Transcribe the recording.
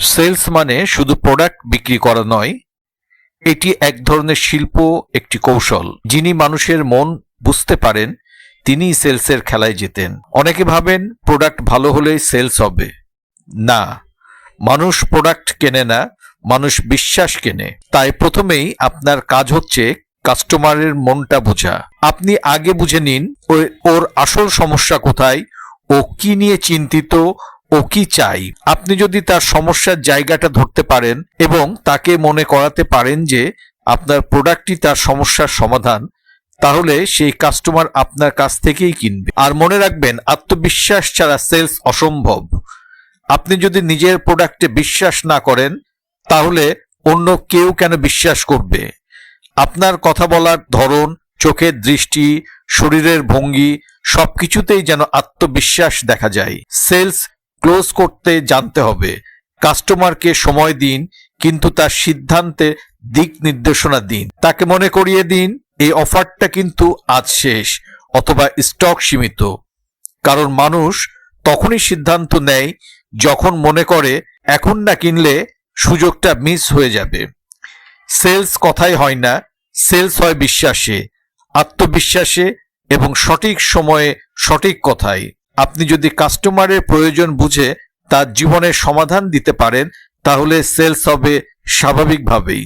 Sales মানে শুধু product বিক্রি করা নয়, এটি এক ধরনের শিল্প, একটি কৌশল। যিনি মানুষের মন বুঝতে পারেন, তিনিই সেলসের খেলায় যেতেন অনেকে ভাবেন প্রোডাক্ট ভালো হলেই সেলস হবে। না, মানুষ প্রোডাক্ট কেনে না, মানুষ বিশ্বাস কেনে। তাই প্রথমেই আপনার কাজ হচ্ছে কাস্টমারের মনটা বোঝা। আপনি আগে বুঝে নিন, ওর আসল সমস্যা কোথায়, ও কি নিয়ে চিন্তিত ও কি চাই? আপনি যদি তার সমস্যার জায়গাটা ধরতে পারেন এবং তাকে মনে করাতে পারেন যে আপনার প্রোডাক্টটি তার সমস্যার সমাধান, তাহলে সেই কাস্টমার আপনার কাছ থেকেই কিনবে। আর মনে রাখবেন, আত্মবিশ্বাস ছাড়া সেলস অসম্ভব। আপনি যদি নিজের প্রোডাক্টে বিশ্বাস না করেন, তাহলে অন্য কেউ কেন বিশ্বাস করবে? আপনার কথা বলার ধরন, চোখের দৃষ্টি, শরীরের ভঙ্গি, সবকিছুতেই যেন আত্মবিশ্বাস দেখা যায়। সেলস ক্লোজ করতে জানতে হবে। কাস্টমারকে সময় দিন, কিন্তু তার সিদ্ধান্তে দিক নির্দেশনা দিন। তাকে মনে করিয়ে দিন, এই অফারটা কিন্তু আজ শেষ, অথবা স্টক সীমিত। কারণ মানুষ তখনই সিদ্ধান্ত নেয়, যখন মনে করে, এখন না কিনলে সুযোগটা মিস হয়ে যাবে। সেলস কথাই হয় না, সেলস হয় বিশ্বাসে, আত্মবিশ্বাসে এবং সঠিক সময়ে সঠিক কথায় আপনি যদি কাস্টমারের প্রয়োজন বুঝে তার জীবনের সমাধান দিতে পারেন তাহলে সেলস হবে স্বাভাবিকভাবেই।